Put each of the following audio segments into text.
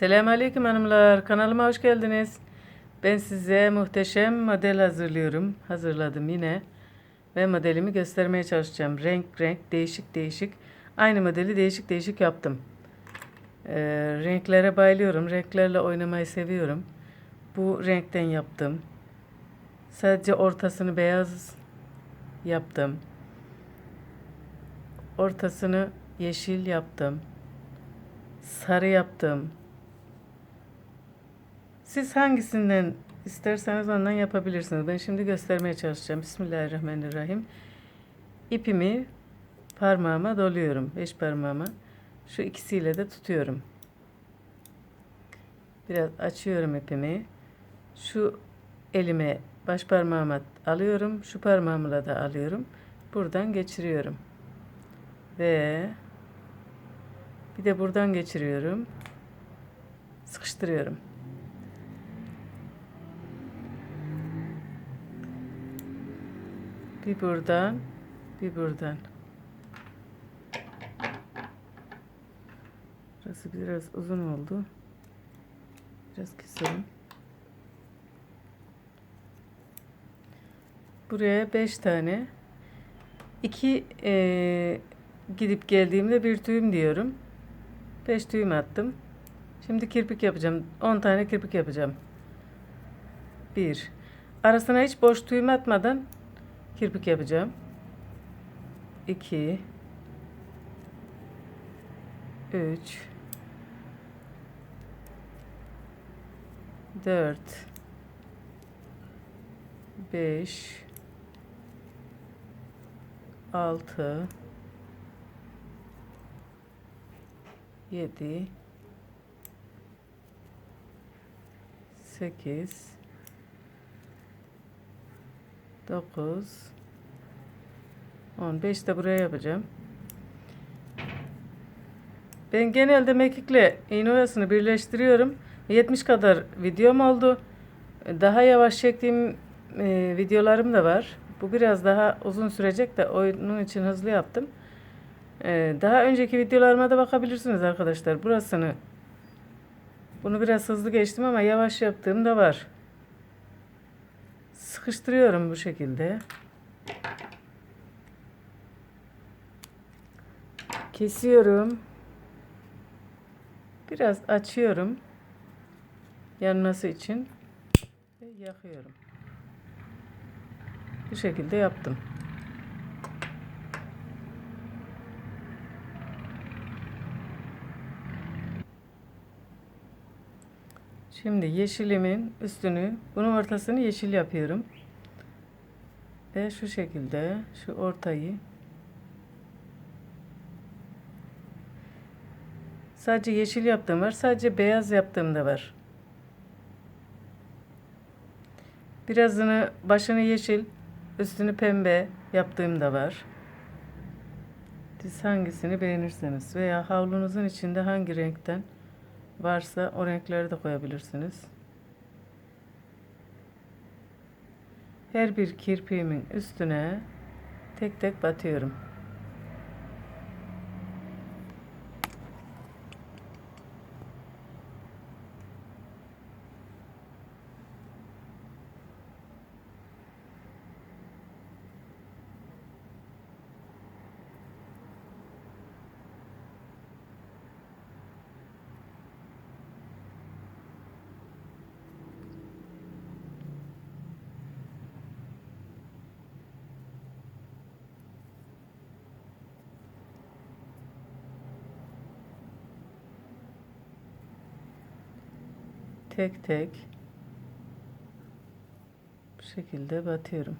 Selamünaleyküm hanımlar. Kanalıma hoş geldiniz. Ben size muhteşem model hazırlıyorum. Hazırladım yine. Ve modelimi göstermeye çalışacağım. Renk renk, değişik değişik. Aynı modeli değişik değişik yaptım. Ee, renklere bayılıyorum. Renklerle oynamayı seviyorum. Bu renkten yaptım. Sadece ortasını beyaz yaptım. Ortasını yeşil yaptım. Sarı yaptım. Siz hangisinden isterseniz ondan yapabilirsiniz. Ben şimdi göstermeye çalışacağım. Bismillahirrahmanirrahim. İpimi parmağıma doluyorum. Beş parmağıma. Şu ikisiyle de tutuyorum. Biraz açıyorum ipimi. Şu elime baş parmağıma alıyorum. Şu parmağımla da alıyorum. Buradan geçiriyorum. Ve bir de buradan geçiriyorum. Sıkıştırıyorum. Bir buradan, bir buradan. Burası biraz uzun oldu. Biraz keselim. Buraya 5 tane. 2 gidip geldiğimde bir tüyüm diyorum. 5 tüyüm attım. Şimdi kirpik yapacağım. 10 tane kirpik yapacağım. 1. Arasına hiç boş tüyüm atmadan kirpik yapacağım. 2 3 4 5 6 7 8 9 10 5 de buraya yapacağım. Ben genelde mekikle iğne oyasını birleştiriyorum. 70 kadar videom oldu. Daha yavaş çektiğim e, videolarım da var. Bu biraz daha uzun sürecek de onun için hızlı yaptım. E, daha önceki videolarıma da bakabilirsiniz arkadaşlar. Burasını bunu biraz hızlı geçtim ama yavaş yaptığım da var. Sıkıştırıyorum bu şekilde. Kesiyorum. Biraz açıyorum. Yanması için ve yakıyorum. Bu şekilde yaptım. Şimdi yeşilimin üstünü, bunun ortasını yeşil yapıyorum. Ve şu şekilde şu ortayı sadece yeşil yaptığım var. Sadece beyaz yaptığım da var. Birazını başını yeşil, üstünü pembe yaptığım da var. Siz hangisini beğenirseniz veya havlunuzun içinde hangi renkten varsa o renkleri de koyabilirsiniz. Her bir kirpiğimin üstüne tek tek batıyorum. Tek tek bu şekilde batıyorum.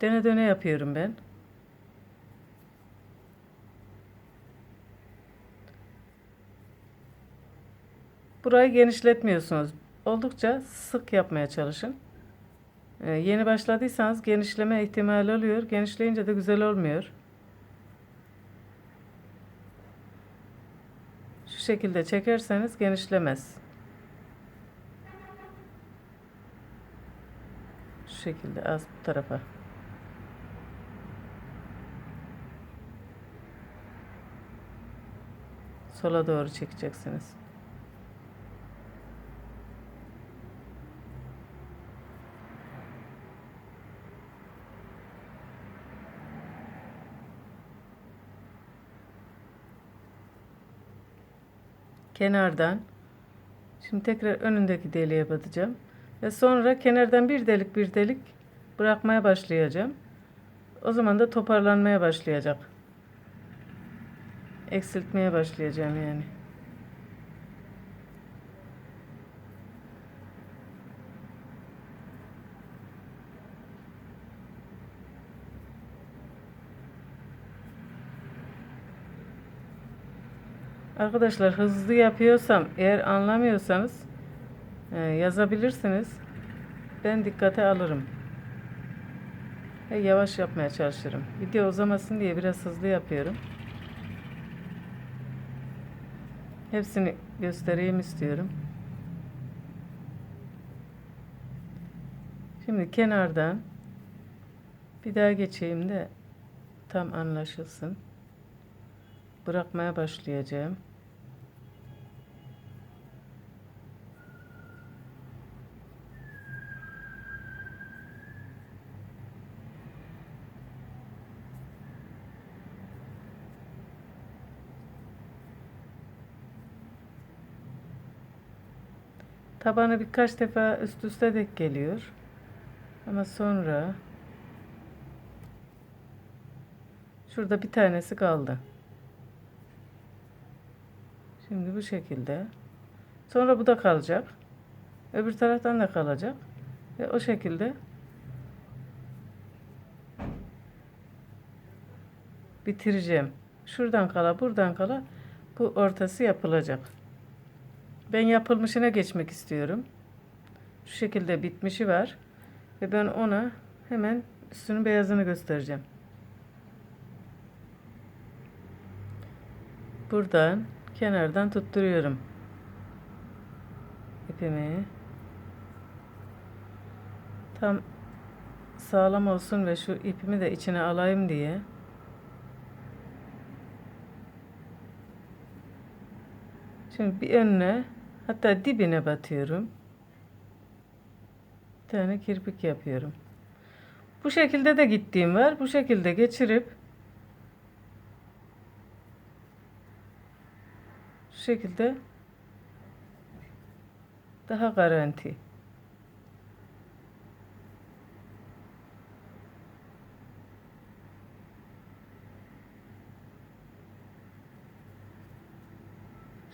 Döne döne yapıyorum ben. Burayı genişletmiyorsunuz. Oldukça sık yapmaya çalışın. Ee, yeni başladıysanız genişleme ihtimali oluyor. Genişleyince de güzel olmuyor. Şu şekilde çekerseniz genişlemez. Şu şekilde az bu tarafa. Sola doğru çekeceksiniz. Kenardan şimdi tekrar önündeki deliğe batacağım ve sonra kenardan bir delik bir delik bırakmaya başlayacağım. O zaman da toparlanmaya başlayacak. Eksiltmeye başlayacağım yani. Arkadaşlar hızlı yapıyorsam eğer anlamıyorsanız e, yazabilirsiniz. Ben dikkate alırım. Ve yavaş yapmaya çalışırım. Video uzamasın diye biraz hızlı yapıyorum. Hepsini göstereyim istiyorum. Şimdi kenardan bir daha geçeyim de tam anlaşılsın bırakmaya başlayacağım. Tabanı birkaç defa üst üste dek geliyor. Ama sonra şurada bir tanesi kaldı. Şimdi bu şekilde. Sonra bu da kalacak. Öbür taraftan da kalacak. Ve o şekilde bitireceğim. Şuradan kala buradan kala bu ortası yapılacak. Ben yapılmışına geçmek istiyorum. Şu şekilde bitmişi var. Ve ben ona hemen üstünün beyazını göstereceğim. Buradan kenardan tutturuyorum. İpimi. Tam sağlam olsun ve şu ipimi de içine alayım diye. Şimdi bir önüne hatta dibine batıyorum. Bir tane kirpik yapıyorum. Bu şekilde de gittiğim var. Bu şekilde geçirip şekilde daha garanti.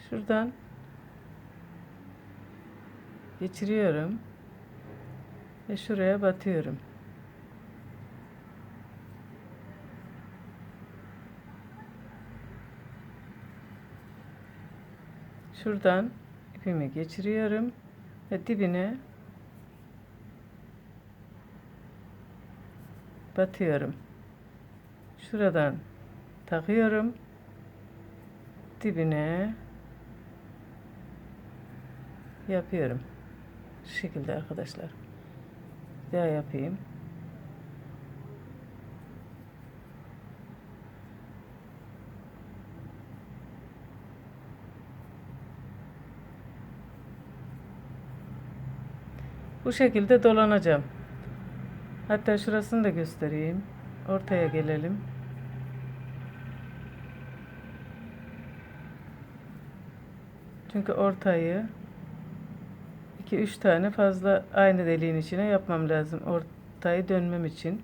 Şuradan geçiriyorum ve şuraya batıyorum. Şuradan ipimi geçiriyorum ve dibine batıyorum. Şuradan takıyorum. Dibine yapıyorum. Şu şekilde arkadaşlar. Bir daha yapayım. Bu şekilde dolanacağım. Hatta şurasını da göstereyim. Ortaya gelelim. Çünkü ortayı 2-3 tane fazla aynı deliğin içine yapmam lazım. Ortayı dönmem için.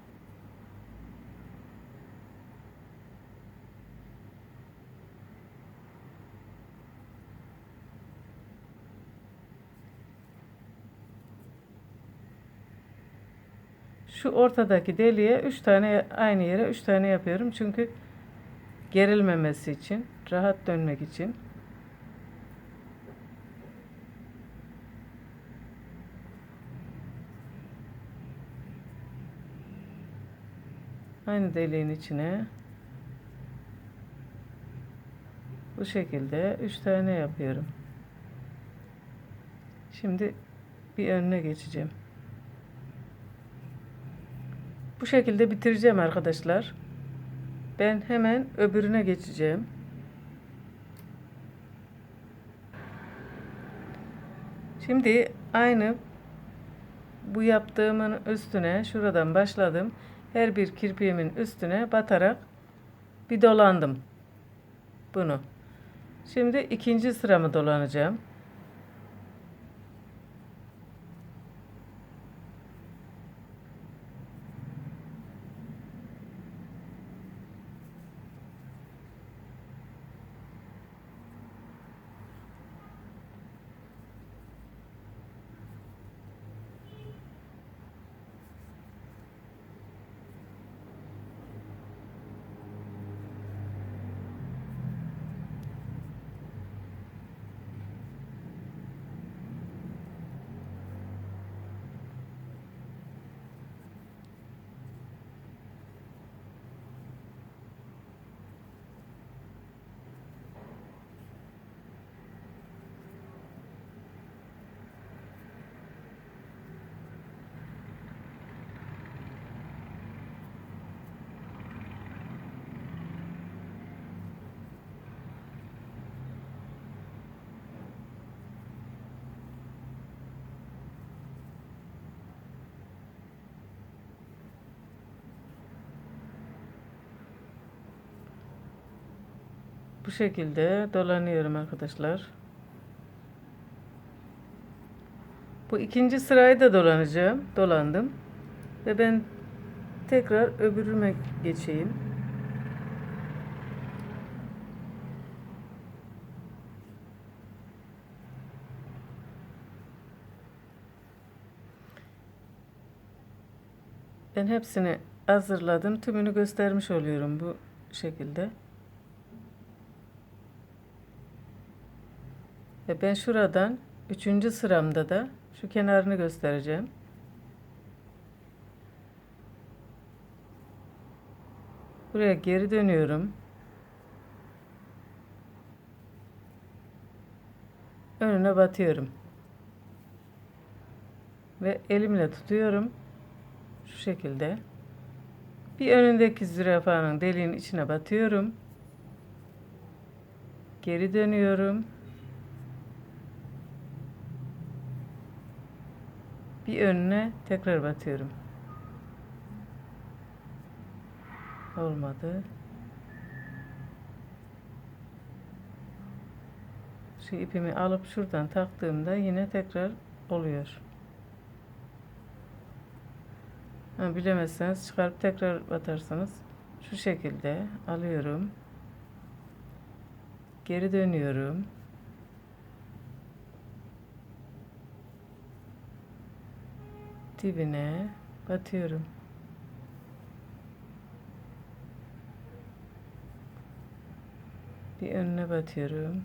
Şu ortadaki deliğe 3 tane aynı yere 3 tane yapıyorum. Çünkü gerilmemesi için, rahat dönmek için. Aynı deliğin içine Bu şekilde 3 tane yapıyorum. Şimdi bir önüne geçeceğim. Bu şekilde bitireceğim arkadaşlar. Ben hemen öbürüne geçeceğim. Şimdi aynı bu yaptığımın üstüne şuradan başladım. Her bir kirpiğimin üstüne batarak bir dolandım. Bunu. Şimdi ikinci sıramı dolanacağım. Bu şekilde dolanıyorum arkadaşlar. Bu ikinci sırayı da dolanacağım. Dolandım. Ve ben tekrar öbürüme geçeyim. Ben hepsini hazırladım. Tümünü göstermiş oluyorum bu şekilde. Ve ben şuradan üçüncü sıramda da şu kenarını göstereceğim. Buraya geri dönüyorum. Önüne batıyorum. Ve elimle tutuyorum. Şu şekilde. Bir önündeki zürafanın deliğin içine batıyorum. Geri dönüyorum. Bir önüne tekrar batıyorum. Olmadı. Şu ipimi alıp şuradan taktığımda yine tekrar oluyor. Ha, bilemezseniz çıkarıp tekrar batarsanız şu şekilde alıyorum. Geri dönüyorum. Dibine batıyorum. Bir önüne batıyorum.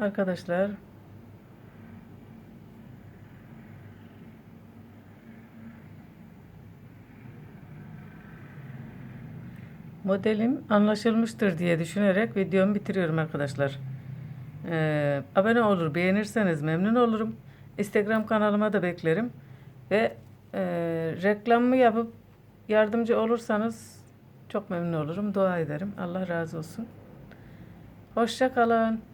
Arkadaşlar modelim anlaşılmıştır diye düşünerek videomu bitiriyorum arkadaşlar. Ee, abone olur beğenirseniz memnun olurum. Instagram kanalıma da beklerim. Ve e, reklamımı yapıp yardımcı olursanız çok memnun olurum. Dua ederim. Allah razı olsun. Hoşça kalın.